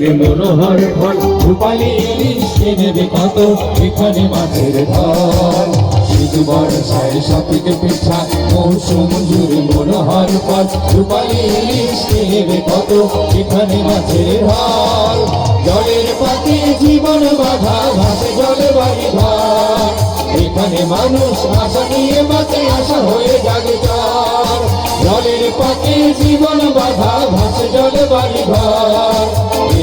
মনোহর ফল রূপালি ইলিশ নেবে কত? এখানে মাছের ধর শীত বর্ষায় সপিক পিঠা, মৌসুম জুড়ে মনোহর ফল রূপালি ইলিশ নেবে কত? এখানে মাছের ধর জলের পাতে জীবন বাধা ভাসে জলে বাড়ি ঘর। এখানে মানুষ আশা নিয়ে বাঁচে আশা হয়ে জাগে জলের পাতে জীবন বাধা ভাসে জলে বাড়ি ঘর।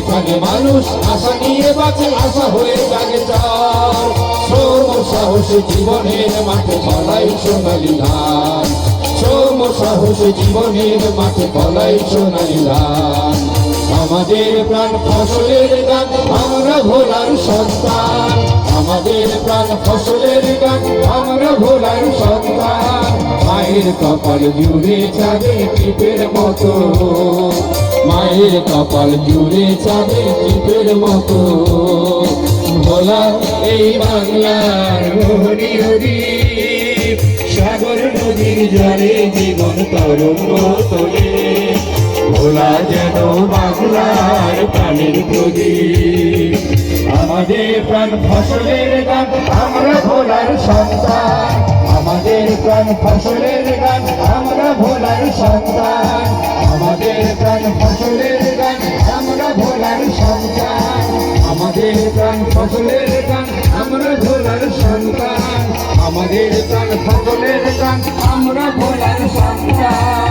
এখানে মানুষ আশা নিয়ে বাঁচে, আশা হয়ে জাগে চার শ্রম সাহস জীবনের মাঠে বলাই সোনালি ধান। শ্রম সাহস জীবনের মাঠে বলাই সোনালি ধান। আমাদের প্রাণ ফসলের গান, আমরা ভোলার সন্তান। আমাদের প্রাণ ফসলের গান, আমরা ভোলার সন্তান। মায়ের কপাল জুড়ে যাবে টিপের মতো। মায়ের কপাল জুড়ে যাবে টিপের মতো। ভোলা এই বাংলার হরি হরি। সাগর নদীর জলে জীবন তরঙ্গ তোলে। ভোলা যেন বাংলার প্রাণের প্রদীপ। আমাদের প্রাণ ফসলের গান, আমরা ভোলার সন্তান। আমাদের প্রাণ ফসলের গান, আমরা ভোলার সন্তান। আমাদের প্রাণ ফসলের গান আমরা ভোলার সন্তান। আমাদের প্রাণ ফসলের গান আমরা ভোলার সন্তান।